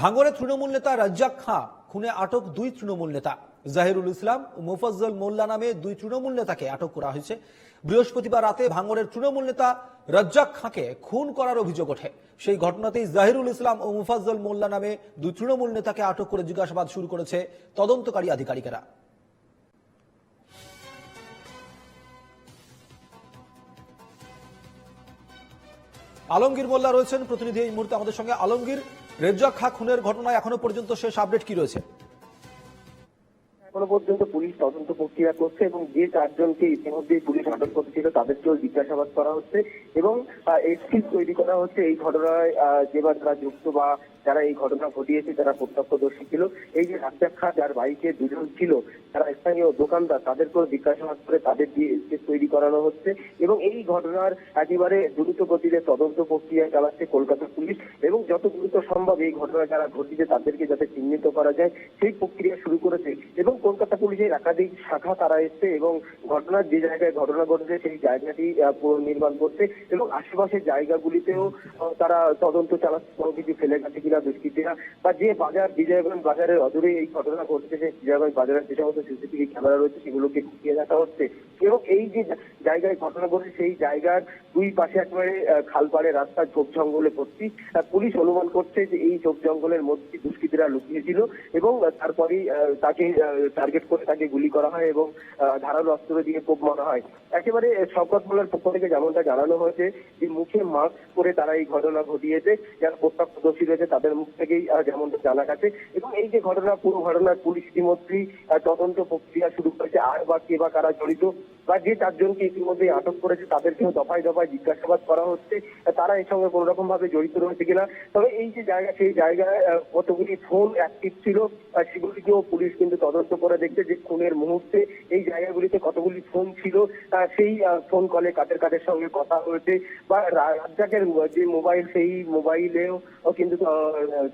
ভাঙড়ে তৃণমূল নেতা রাজ্জাক খাঁ, খুনে আটক দুই তৃণমূল নেতা। জাহিরুল ইসলাম ও মোফাজ্জল মোল্লা নামে দুই তৃণমূল নেতাকে আটক করা হয়েছে। বৃহস্পতিবার রাতে ভাঙড়ের তৃণমূল নেতা রাজ্জাক খাঁকে খুন করার অভিযোগ ওঠে। সেই ঘটনাতেই জাহিরুল ইসলাম ও মুফাজ্জল মোল্লা নামে দুই তৃণমূল নেতাকে আটক করে জিজ্ঞাসাবাদ শুরু করেছে তদন্তকারী আধিকারিকেরা। আলমগীর মোল্লা রয়েছেন প্রতিনিধি এই মুহূর্তে আমাদের সঙ্গে। আলমগীর রেজ্জাক খা খুনের ঘটনায় এখনও পর্যন্ত শেষ আপডেট কি রয়েছে? এখনও পর্যন্ত পুলিশ তদন্ত প্রক্রিয়া করছে এবং যে চারজনকে ইতিমধ্যে পুলিশ আটক করেছিল, তাদেরকেও জিজ্ঞাসাবাদ করা হচ্ছে এবং এক্সকিউজ তৈরি করা হচ্ছে এই ঘটনায় যে বা যারা যুক্ত বা যারা এই ঘটনা ঘটিয়েছে, যারা প্রত্যক্ষদর্শী ছিল। এই যে রাজ্জাক খা যার বাইকে দুজন ছিল, তারা স্থানীয় দোকানদার, তাদেরকেও জিজ্ঞাসাবাদ করে তাদের দিয়ে তৈরি করানো হচ্ছে এবং এই ঘটনার একেবারে দ্রুত গতিতে তদন্ত প্রক্রিয়া চালাচ্ছে কলকাতা পুলিশ এবং যত দ্রুত সম্ভব এই ঘটনা যারা ঘটিছে তাদেরকে যাতে চিহ্নিত করা যায়, সেই প্রক্রিয়া শুরু করেছে এবং কলকাতা পুলিশের একাধিক শাখা তারা এসছে এবং ঘটনার যে জায়গায় ঘটনা ঘটেছে সেই জায়গাটি পুনর্নির্মাণ করছে এবং আশেপাশের জায়গাগুলিতেও তারা তদন্ত চালাচ্ছে, কোনো কিছু ফেলে গেছে কিনা দুষ্কৃতীরা বা যে বাজার বিজয়গঞ্জ বাজারের অদূরে এই ঘটনা ঘটছে সেই বিজয়গঞ্জ বাজারের যে সমস্ত সিসিটিভি ক্যামেরা রয়েছে সেগুলোকে খুঁটিয়ে দেখা হচ্ছে এবং এই যে জায়গায় ঘটনা ঘটে সেই জায়গার দুই পাশে একেবারে খালপাড়ে রাস্তা ঝোপ জঙ্গলে ভর্তি পুলিশ অনুমান করছে যে এই ঝোপ জঙ্গলের মধ্যে দুষ্কৃতীরা লুকিয়েছিল এবং তারপরেই তাকে টার্গেট করে তাকে গুলি করা হয় এবং ধারালো অস্ত্র দিয়ে কোপ মারা হয়। একেবারে শকত মোল্লার পক্ষ থেকে যেমনটা জানানো হয়েছে যে, মুখে মাস্ক পরে তারা এই ঘটনা ঘটিয়েছে, যারা প্রত্যক্ষদর্শী রয়েছে তাদের মুখ থেকেই যেমনটা জানা গেছে। এবং এই যে ঘটনা, পুরো ঘটনার পুলিশ ইতিমধ্যেই তদন্ত প্রক্রিয়া শুরু করেছে, আর বা কে বা কারা জড়িত বা যে চারজনকে ইতিমধ্যে আটক করেছে, তাদেরকেও দফায় দফায় জিজ্ঞাসাবাদ করা হচ্ছে। তারা এর সঙ্গে কোনো রকম ভাবে জড়িত রয়েছে কিনা। তবে এই যে জায়গা, সেই জায়গায় কতগুলি ফোন অ্যাক্টিভ ছিল সেগুলিকেও পুলিশ কিন্তু তদন্ত করে দেখছে যে খুনের মুহূর্তে এই জায়গাগুলিতে কতগুলি ফোন ছিল। সেই ফোন কলে কাদের কাদের সঙ্গে কথা হয়েছে বা রাজ্জাকের যে মোবাইল, সেই মোবাইলেও কিন্তু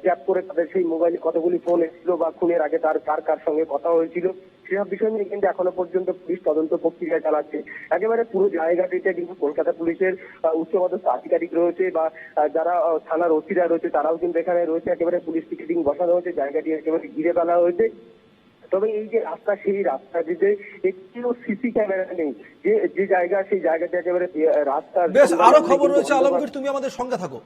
ট্যাপ করে তাদের সেই মোবাইলে কতগুলি ফোন এসেছিল বা খুনের আগে তার, কার কার সঙ্গে কথা হয়েছিল। সেসব বিষয় নিয়ে কিন্তু এখনও পর্যন্ত পুলিশ তদন্ত প্রক্রিয়া চালাচ্ছে। একেবারে পুরো জায়গাটিতে কিন্তু কলকাতা পুলিশের উচ্চপদস্থ আধিকারিক রয়েছে বা যারা থানার ওসিরা রয়েছে তারাও কিন্তু এখানে রয়েছে। একেবারে পুলিশ টিকেটিং বসানো হয়েছে জায়গাটি একেবারে ঘিরে ফেলা হয়েছে। তবে এই যে রাস্তা সেই রাস্তাটিতে একটিও সিসি ক্যামেরা নেই। যে যে জায়গা সেই জায়গাটি একেবারে রাস্তার বেশ আরও খবর রয়েছে আলমগীর তুমি আমাদের সঙ্গে থাকো।